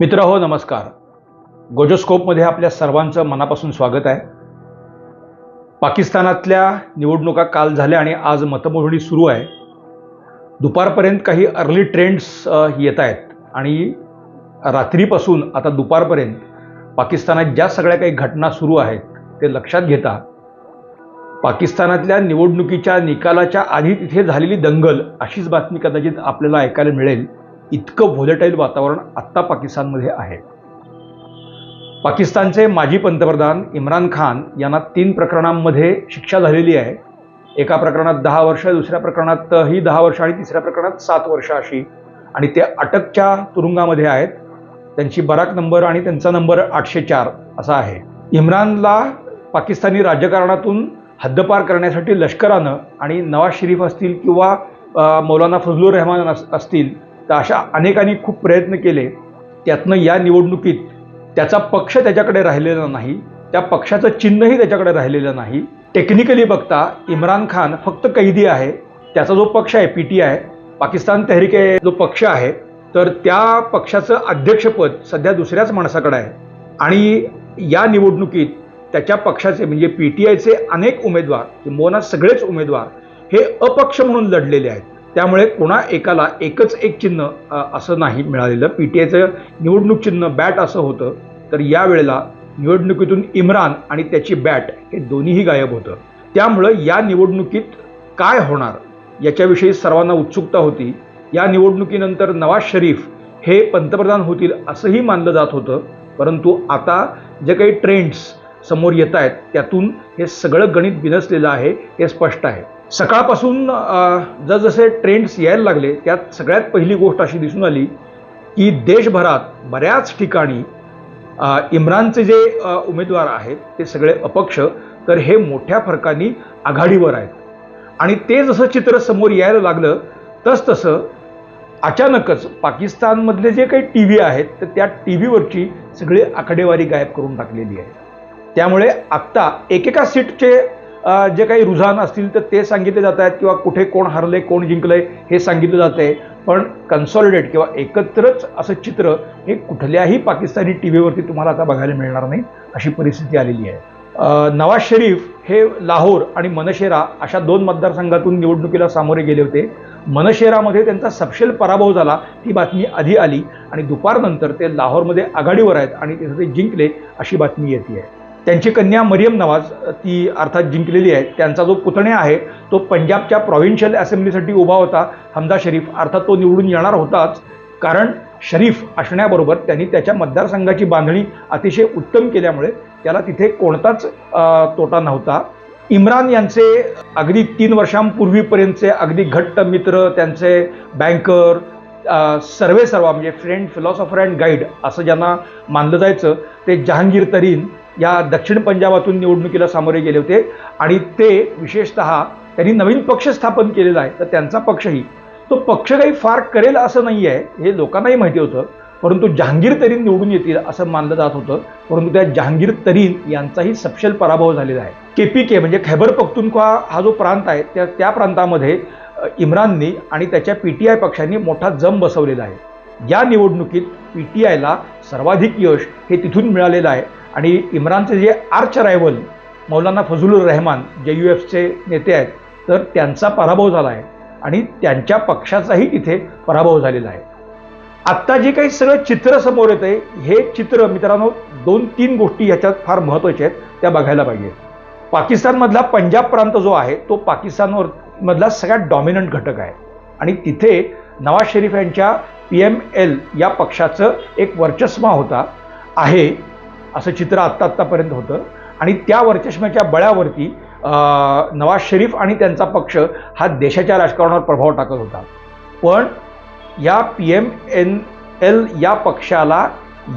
मित्र हो नमस्कार. गोजोस्कोपमध्ये आपल्या सर्वांचं मनापासून स्वागत आहे. पाकिस्तानातल्या निवडणुका काल झाल्या आणि आज मतमोजणी सुरू आहे. दुपारपर्यंत काही अर्ली ट्रेंड्स येत आहेत. आणि रात्रीपासून आता दुपारपर्यंत पाकिस्तानात ज्या सगळ्या काही घटना सुरू आहेत ते लक्षात घेता पाकिस्तानातल्या निवडणुकीच्या निकालाच्या आधी तिथे झालेली दंगल अशीच बातमी कदाचित आपल्याला ऐकायला मिळेल. इतकं व्होलेटाईल वातावरण आत्ता पाकिस्तानमध्ये आहे. पाकिस्तानचे माजी पंतप्रधान इम्रान खान यांना तीन प्रकरणांमध्ये शिक्षा झालेली आहे. एका प्रकरणात दहा वर्ष दुसऱ्या प्रकरणात ही दहा वर्ष आणि तिसऱ्या प्रकरणात सात वर्ष अशी. आणि ते अटकच्या तुरुंगामध्ये आहेत. त्यांची बराक नंबर आणि त्यांचा नंबर आठशे चार असा आहे. इम्रानला पाकिस्तानी राजकारणातून हद्दपार करण्यासाठी लष्करानं आणि नवाज शरीफ असतील किंवा मौलाना फजलुर रहमान अस- असतील तर अशा अनेकांनी खूप प्रयत्न केले. त्यातनं या निवडणुकीत त्याचा पक्ष त्याच्याकडे राहिलेला नाही. त्या पक्षाचं चिन्हही त्याच्याकडे राहिलेलं नाही. टेक्निकली बघता इम्रान खान फक्त कैदी आहे. त्याचा जो पक्ष आहे P T I Pakistan Tehreek जो पक्ष आहे तर त्या पक्षाचं अध्यक्षपद सध्या दुसऱ्याच माणसाकडे आहे. आणि या निवडणुकीत त्याच्या पक्षाचे म्हणजे पी टी आयचे अनेक उमेदवार किंबहुना सगळेच उमेदवार हे अपक्ष म्हणून लढलेले आहेत. त्यामुळे कोणा एकाला एकच एक चिन्ह असं नाही मिळालेलं. पी टी आयचं निवडणूक चिन्ह बॅट असं होतं तर यावेळेला निवडणुकीतून इम्रान आणि त्याची बॅट हे दोन्हीही गायब होतं. त्यामुळं या निवडणुकीत काय होणार याच्याविषयी सर्वांना उत्सुकता होती. या निवडणुकीनंतर नवाज शरीफ हे पंतप्रधान होतील असंही मानलं जात होतं. परंतु आता जे काही ट्रेंड्स समोर येत आहेत त्यातून हे सगळं गणित बिनसलेलं आहे हे स्पष्ट आहे. सकाळपासून जसजसे ट्रेंड्स यायला लागले त्यात सगळ्यात पहिली गोष्ट अशी दिसून आली की देशभरात बऱ्याच ठिकाणी इम्रानचे जे उमेदवार आहेत ते सगळे अपक्ष तर हे मोठ्या फरकाने आघाडीवर आहेत. आणि ते जसं चित्र समोर यायला लागलं तस तसं अचानकच पाकिस्तानमधले जे काही टी व्ही आहेत तर त्या टी व्हीवरची सगळी आकडेवारी गायब करून टाकलेली आहे. त्यामुळे आत्ता एकेका सीटचे जे काही रुझान असतील तर ते सांगितले जात आहेत किंवा कुठे कोण हरले कोण जिंकलंय हे सांगितलं जात आहे. पण कन्सॉलिडेट किंवा एकत्रच असं चित्र हे कुठल्याही पाकिस्तानी टी व्हीवरती तुम्हाला आता बघायला मिळणार नाही अशी परिस्थिती आलेली आहे. नवाज शरीफ हे लाहोर आणि मनशेरा अशा दोन मतदारसंघातून निवडणुकीला सामोरे गेले होते. मनशेरामध्ये त्यांचा सपशेल पराभव झाला ही बातमी आधी आली आणि दुपारनंतर ते लाहोरमध्ये आघाडीवर आहेत आणि तिथे ते जिंकले अशी बातमी येते आहे. त्यांची कन्या मरियम नवाज ती अर्थात जिंकलेली आहे. त्यांचा जो पुतण्या आहे तो पंजाबच्या प्रॉव्हिन्शियल असेंब्लीसाठी उभा होता. हमदा शरीफ अर्थात तो निवडून येणार होताच. कारण शरीफ असण्याबरोबर त्यांनी त्याच्या मतदारसंघाची बांधणी अतिशय उत्तम केल्यामुळे त्याला तिथे कोणताच तोटा नव्हता. इम्रान यांचे अगदी तीन वर्षांपूर्वीपर्यंतचे अगदी घट्ट मित्र त्यांचे बँकर सर्वे सर्वा म्हणजे फ्रेंड फिलॉसॉफर अँड गाईड असं ज्यांना मानलं जायचं ते जहांगीर तरीन या दक्षिण पंजाबातून निवडणुकीला सामोरे गेले होते. आणि ते विशेषत त्यांनी नवीन पक्ष स्थापन केलेला आहे तर त्यांचा पक्षही. तो पक्ष काही फार करेल असं नाही आहे हे लोकांनाही माहिती होतं. परंतु जहांगीर तरीन निवडून येतील असं मानलं जात होतं. परंतु त्या जहांगीर तरीन यांचाही सपशेल पराभव झालेला आहे. के पी के म्हणजे खैबर पख्तुनख्वा हा जो प्रांत आहे त्या त्या प्रांतामध्ये इम्राननी आणि त्याच्या पी टी आय पक्षांनी मोठा जम बसवलेला आहे. या निवडणुकीत पी टी आयला सर्वाधिक यश हे तिथून मिळालेलं आहे. आणि इम्रानचे जे arch rival Maulana Fazlur Rahman J U एफचे नेते आहेत तर त्यांचा पराभव झाला आहे. आणि त्यांच्या पक्षाचाही तिथे पराभव झालेला आहे. आत्ता जे काही सगळं चित्र समोर येत आहे हे चित्र मित्रांनो दोन तीन गोष्टी ह्याच्यात फार महत्त्वाच्या आहेत त्या बघायला पाहिजे. पाकिस्तानमधला पंजाब प्रांत जो आहे तो पाकिस्तानवर मधला सगळ्यात डॉमिनंट घटक आहे. आणि तिथे नवाज शरीफ यांच्या पी एम एल या पक्षाचं एक वर्चस्व होता आहे असं चित्र आत्ता आत्तापर्यंत होतं. आणि त्या वर्चस्वाच्या बळावरती नवाज शरीफ आणि त्यांचा पक्ष हा देशाच्या राजकारणावर प्रभाव टाकत होता. पण या पी एम एन एल या पक्षाला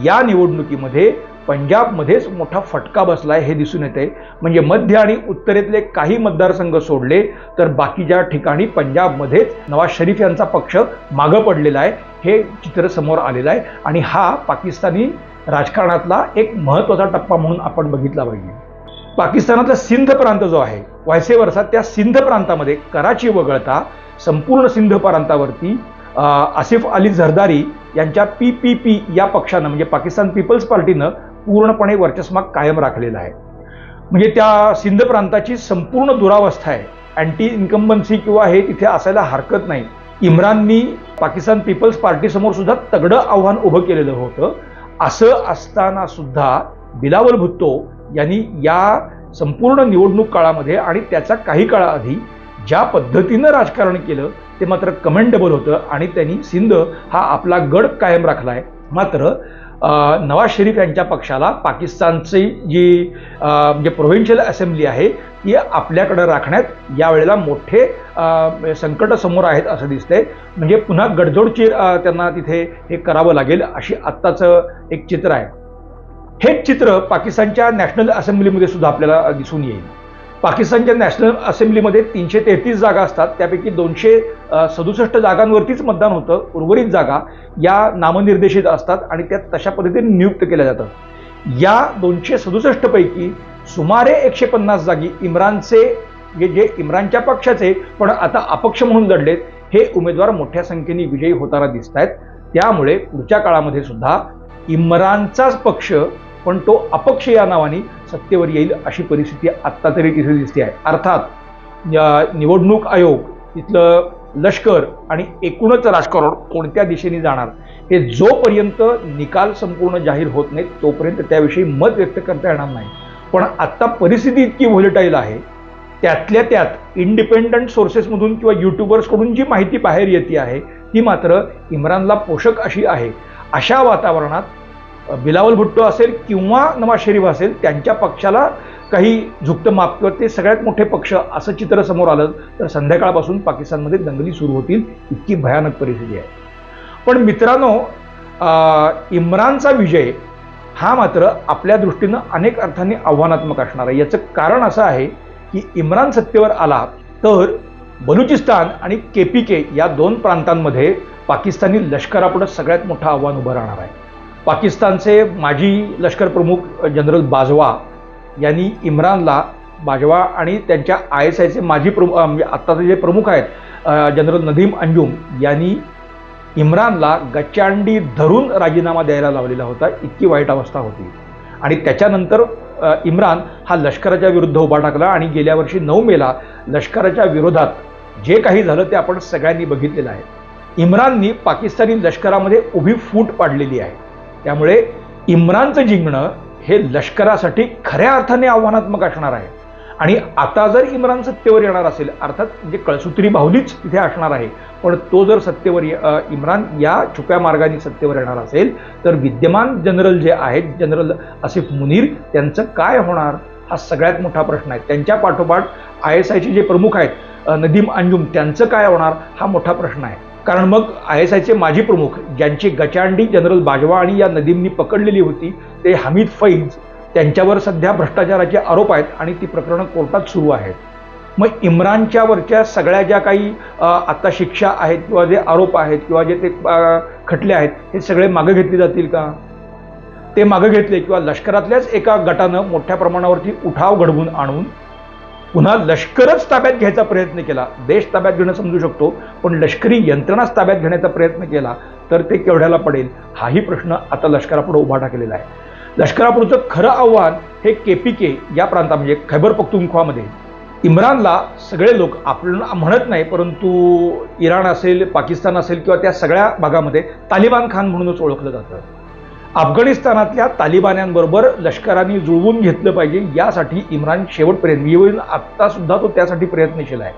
या निवडणुकीमध्ये पंजाबमध्येच मोठा फटका बसलाय हे दिसून येते म्हणजे मध्य आणि उत्तरेतले काही मतदारसंघ सोडले तर बाकीच्या ठिकाणी पंजाबमध्येच नवाज शरीफ यांचा पक्ष मागं पडलेला आहे. हे चित्र समोर आलेलं आहे. आणि हा पाकिस्तानी राजकारणातला एक महत्त्वाचा टप्पा म्हणून आपण बघितला पाहिजे. पाकिस्तानातला सिंध प्रांत जो आहे वायसे वर्षात त्या सिंध प्रांतामध्ये कराची वगळता संपूर्ण सिंध प्रांतावरती आसिफ अली झरदारी यांच्या पी पी पी या पक्षानं म्हणजे पाकिस्तान पीपल्स पार्टीनं पूर्णपणे वर्चस्व कायम राखलेला आहे. म्हणजे त्या सिंध प्रांताची संपूर्ण दुरावस्था आहे. अँटी इन्कम्बन्सी किंवा हे तिथे असायला हरकत नाही. इम्राननी पाकिस्तान पीपल्स पार्टीसमोर सुद्धा तगडं आव्हान उभं केलेलं होतं. असं असताना सुद्धा बिलावल भुत्तो यांनी या संपूर्ण निवडणूक काळामध्ये आणि त्याचा काही काळाआधी ज्या पद्धतीनं राजकारण केलं ते मात्र कमेंडेबल होतं आणि त्यांनी सिंध हा आपला गड कायम राखलाय. मात्र नवाज शरीफ यांच्या पक्षाला पाकिस्तानची जी म्हणजे प्रोव्हिन्शियल असेंब्ली आहे ती आपल्याकडे राखण्यात यावेळेला मोठे संकट समोर आहेत असं दिसतंय. म्हणजे पुन्हा गडजोडची त्यांना तिथे हे करावं लागेल अशी आत्ताचं एक चित्र आहे. हेच चित्र पाकिस्तानच्या नॅशनल असेंब्लीमध्ये सुद्धा आपल्याला दिसून येईल. पाकिस्तानच्या नॅशनल असेंब्लीमध्ये तीनशे तेहतीस जागा असतात. त्यापैकी दोनशे सदुसष्ट जागांवरतीच मतदान होतं. उर्वरित जागा या नामनिर्देशित असतात आणि त्या तशा पद्धतीने नियुक्त केल्या जातात. या दोनशे सदुसष्ट पैकी सुमारे एकशे पन्नास जागी इम्रानचे जे इम्रानच्या पक्षाचे पण आता अपक्ष म्हणून लढलेत हे उमेदवार मोठ्या संख्येने विजयी होताना दिसत आहेत त्यामुळे पुढच्या काळामध्ये सुद्धा इम्रानचाच पक्ष पण तो अपक्ष या नावाने सत्तेवर येईल अशी परिस्थिती आत्ता तरी तिथे दिसते आहे. अर्थात या निवडणूक आयोग तिथलं लष्कर आणि एकूणच राजकारण कोणत्या दिशेने जाणार हे जोपर्यंत निकाल संपूर्ण जाहीर होत नाहीत तोपर्यंत त्याविषयी मत व्यक्त करता येणार नाही. पण आत्ता परिस्थिती इतकी व्होलेटाईल आहे त्यातल्या त्यात इंडिपेंडंट सोर्सेसमधून किंवा यूट्यूबर्सकडून जी माहिती बाहेर येते आहे ती मात्र इम्रानला पोषक अशी आहे. अशा वातावरणात बिलावल भुट्टो असेल किंवा नवाज शरीफ असेल त्यांच्या पक्षाला काही झुकतं माप किंवा ते सगळ्यात मोठे पक्ष असं चित्र समोर आलं तर संध्याकाळपासून पाकिस्तानमध्ये दंगली सुरू होतील इतकी भयानक परिस्थिती आहे. पण मित्रांनो इम्रानचा विजय हा मात्र आपल्या दृष्टीनं अनेक अर्थांनी आव्हानात्मक असणार आहे. याचं कारण असं आहे की इम्रान सत्तेवर आला तर बलुचिस्तान आणि के पी के या दोन प्रांतांमध्ये पाकिस्तानी लष्करापुढं सगळ्यात मोठं आव्हान उभं राहणार आहे. पाकिस्तानचे माजी लष्कर प्रमुख जनरल बाजवा यांनी इम्रानला बाजवा आणि त्यांच्या आय एस आयचे माजी प्रमुख म्हणजे आत्ताचे जे प्रमुख आहेत जनरल नदीम अंजुम यांनी इम्रानला गच्चांडी धरून राजीनामा द्यायला लावलेला होता. इतकी वाईट अवस्था होती. आणि त्याच्यानंतर इम्रान हा लष्कराच्या विरुद्ध उभा टाकला आणि गेल्या वर्षी नऊ मेला लष्कराच्या विरोधात जे काही झालं ते आपण सगळ्यांनी बघितलेलं आहे. इम्राननी पाकिस्तानी लष्करामध्ये उभी फूट पाडलेली आहे. त्यामुळे इम्रानचं जिंकणं हे लष्करासाठी खऱ्या अर्थाने आव्हानात्मक असणार आहे. आणि आता जर इम्रान सत्तेवर येणार असेल अर्थात म्हणजे कळसूत्री बाहुलीच तिथे असणार आहे पण तो जर सत्तेवर इम्रान या छुप्या मार्गाने सत्तेवर येणार असेल तर विद्यमान जनरल जे आहेत जनरल आसिफ मुनीर त्यांचं काय होणार? हा सगळ्यात मोठा प्रश्न आहे. त्यांच्या पाठोपाठ आय एस आयचे जे प्रमुख आहेत नदीम अंजुम त्यांचं काय होणार? हा मोठा प्रश्न आहे. कारण मग आय एस आयचे माजी प्रमुख ज्यांची गचांडी जनरल बाजवा आणि या नदींनी पकडलेली होती ते हमीद फैज त्यांच्यावर सध्या भ्रष्टाचाराचे आरोप आहेत आणि ती प्रकरणं कोर्टात सुरू आहेत. मग इम्रानच्या वरच्या सगळ्या ज्या काही आत्ता शिक्षा आहेत किंवा जे आरोप आहेत किंवा जे ते खटले आहेत हे सगळे मागे घेतले जातील का? ते मागे घेतले किंवा लष्करातल्याच एका गटानं मोठ्या प्रमाणावरती उठाव घडवून आणून पुन्हा लष्करच ताब्यात घ्यायचा प्रयत्न केला. देश ताब्यात घेणं समजू शकतो पण लष्करी यंत्रणाच ताब्यात घेण्याचा प्रयत्न केला तर ते केवढ्याला पडेल? हाही प्रश्न आता लष्करापुढे उभा टाकलेला आहे. लष्करापुढचं खरं आव्हान हे के पी के या प्रांता म्हणजे खैबर पख्तुनख्वामध्ये. इम्रानला सगळे लोक आपण म्हणत नाही परंतु इराण असेल पाकिस्तान असेल किंवा त्या सगळ्या भागामध्ये तालिबान खान म्हणूनच ओळखलं जातं. अफगाणिस्तानातल्या तालिबान्यांबरोबर लष्कराने जुळवून घेतलं पाहिजे यासाठी इम्रान शेवटपर्यंत येऊन आत्तासुद्धा तो त्यासाठी प्रयत्नशील आहे.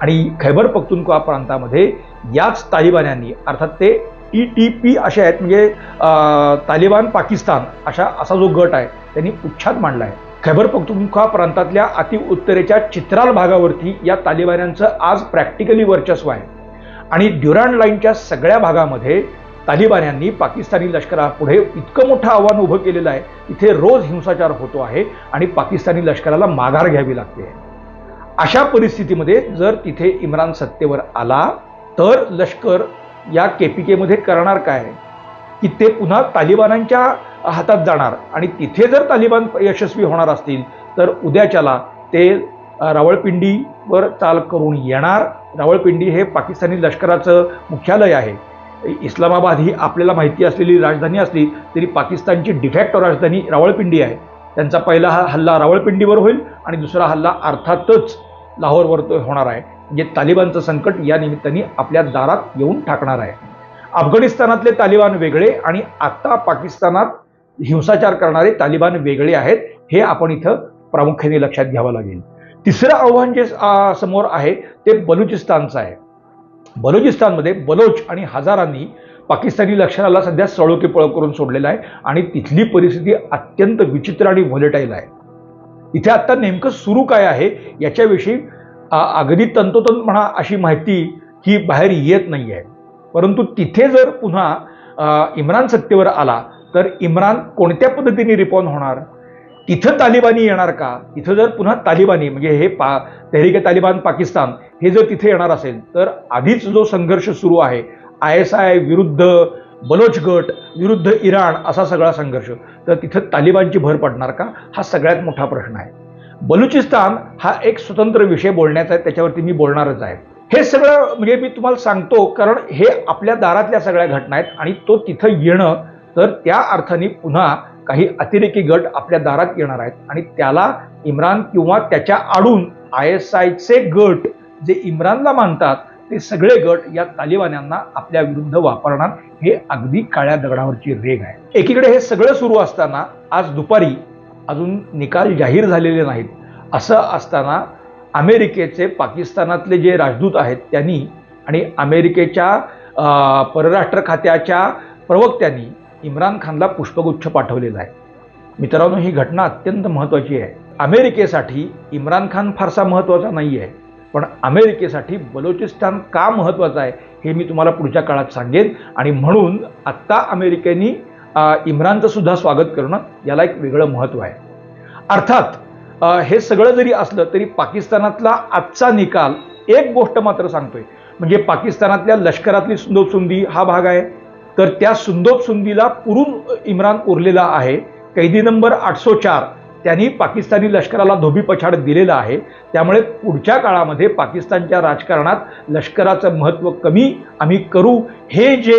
आणि खैबर पख्तुनख्वा प्रांतामध्ये याच तालिबान्यांनी अर्थात ते टी टी पी असे आहेत म्हणजे तालिबान पाकिस्तान अशा असा जो गट आहे त्यांनी उच्छाद मांडला आहे. खैबर पख्तुनख्वा प्रांतातल्या अति उत्तरेच्या चित्राल भागावरती या तालिबान्यांचं आज प्रॅक्टिकली वर्चस्व आहे. आणि ड्युरांड लाईनच्या सगळ्या भागामध्ये तालिबान्यांनी पाकिस्तानी लष्करापुढे इतकं मोठं आव्हान उभं केलेलं आहे तिथे रोज हिंसाचार होतो आहे आणि पाकिस्तानी लष्कराला माघार घ्यावी लागते अशा परिस्थितीमध्ये जर तिथे इम्रान सत्तेवर आला तर लष्कर या के पी केमध्ये करणार काय? की ते पुन्हा तालिबानांच्या हातात जाणार आणि तिथे जर तालिबान यशस्वी होणार असतील तर उद्याच्याला ते रावळपिंडीवर चाल करून येणार. रावळपिंडी हे पाकिस्तानी लष्कराचं मुख्यालय आहे. इस्लामाबाद ही आपल्याला माहिती असलेली राजधानी असली तरी पाकिस्तानची डिफॅक्टो राजधानी रावळपिंडी आहे. त्यांचा पहिला हा हल्ला रावळपिंडीवर होईल आणि दुसरा हल्ला अर्थातच लाहोरवर तो होणार आहे म्हणजे तालिबानचं संकट या निमित्ताने आपल्या दारात येऊन टाकणार आहे. अफगाणिस्तानातले तालिबान वेगळे आणि आता पाकिस्तानात हिंसाचार करणारे तालिबान वेगळे आहेत हे आपण इथं प्रामुख्याने लक्षात घ्यावं लागेल. तिसरं आव्हान जे समोर आहे ते बलुचिस्तानचं आहे. बलुचिस्तानमध्ये बलोच आणि हजारांनी पाकिस्तानी लष्कराला सध्या सळोके पळ करून सोडलेलं आहे आणि तिथली परिस्थिती अत्यंत विचित्र आणि व्हॉलेटाईल आहे. इथे आत्ता नेमकं सुरू काय आहे याच्याविषयी अगदी तंतोतंत म्हणा अशी माहिती ही बाहेर येत नाही आहे परंतु तिथे जर पुन्हा इम्रान सत्तेवर आला तर इम्रान कोणत्या पद्धतीने रिपॉन होणार? तिथं तालिबानी येणार का? तिथं जर पुन्हा तालिबानी म्हणजे हे पा तहरीके तालिबान पाकिस्तान हे जर तिथे येणार असेल तर आधीच जो संघर्ष सुरू आहे आय एस आय विरुद्ध बलोच गट विरुद्ध इराण असा सगळा संघर्ष तर तिथं तालिबानची भर पडणार का? हा सगळ्यात मोठा प्रश्न आहे. बलुचिस्तान हा एक स्वतंत्र विषय बोलण्याचा आहे त्याच्यावरती मी बोलणारच आहे. हे सगळं म्हणजे मी तुम्हाला सांगतो कारण हे आपल्या दारातल्या सगळ्या घटना आहेत आणि तो तिथं येणं तर त्या अर्थाने पुन्हा काही अतिरेकी गट आपल्या दारात येणार आहेत. आणि त्याला इम्रान किंवा त्याच्या आडून आय एस आयचे गट जे इम्रानला मानतात ते सगळे गट या तालिबान्यांना आपल्या विरुद्ध वापरणार. हे अगदी काळ्या दगडावरची रेग आहे. एकीकडे हे सगळं सुरू असताना आज दुपारी अजून निकाल जाहीर झालेले नाहीत. असं असताना अमेरिकेचे पाकिस्तानातले जे राजदूत आहेत त्यांनी आणि अमेरिकेच्या परराष्ट्र खात्याच्या प्रवक्त्यांनी इम्रान खानला पुष्पगुच्छ पाठवलेला आहे. मित्रांनो ही घटना अत्यंत महत्त्वाची आहे. अमेरिकेसाठी इम्रान खान फारसा महत्त्वाचा नाही आहे पण अमेरिकेसाठी बलोचिस्तान का महत्त्वाचं आहे हे मी तुम्हाला पुढच्या काळात सांगेन. आणि म्हणून आत्ता अमेरिकेनी इम्रानचंसुद्धा इम्रानचं सुद्धा स्वागत करणं याला एक वेगळं महत्त्व आहे. अर्थात हे सगळं जरी असलं तरी पाकिस्तानातला आजचा निकाल एक गोष्ट मात्र सांगतोय. म्हणजे पाकिस्तानातल्या लष्करातली सुंदोसुंदी हा भाग आहे. तर त्या सुंदोप सुंदीला पुरून इम्रान उरलेला आहे. कैदी नंबर आठशे चार त्यांनी पाकिस्तानी लष्कराला धोबी पछाड दिलेला आहे. त्यामुळे पुढच्या काळामध्ये पाकिस्तानच्या राजकारणात लष्कराचं महत्त्व कमी आम्ही करू. हे जे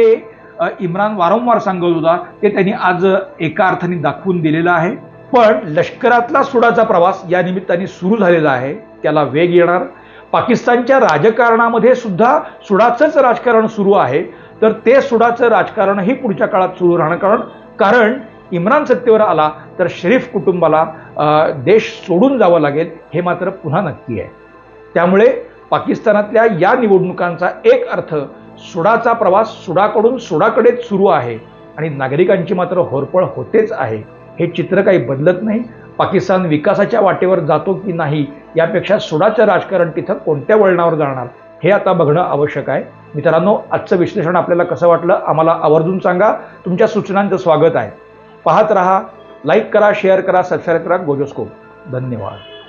इम्रान वारंवार सांगत होता ते त्यांनी आज एका अर्थाने दाखवून दिलेलं आहे. पण लष्करातला सुडाचा प्रवास या निमित्ताने सुरू झालेला आहे. त्याला वेग येणार. पाकिस्तानच्या राजकारणामध्ये सुद्धा सुडाचंच राजकारण सुरू आहे. तर ते सुडाचं राजकारणही पुढच्या काळात सुरू राहणं कारण कारण इम्रान सत्तेवर आला तर शरीफ कुटुंबाला देश सोडून जावं लागेल हे मात्र पुन्हा नक्की आहे. त्यामुळे पाकिस्तानातल्या या निवडणुकांचा एक अर्थ सुडाचा प्रवास सुडाकडून सुडाकडेच सुरू आहे आणि नागरिकांची मात्र होरपळ होतेच आहे. हे चित्र काही बदलत नाही. पाकिस्तान विकासाच्या वाटेवर जातो की नाही यापेक्षा सुडाचं राजकारण तिथं कोणत्या वळणावर जाणार हे आता बघणं आवश्यक आहे. मित्रांनो आजचं विश्लेषण आपल्याला कसं वाटलं आम्हाला आवर्जून सांगा. तुमच्या सूचनांचं स्वागत आहे. पाहत रहा लाईक करा शेअर करा सबस्क्राईब करा गोजोस्कोप धन्यवाद.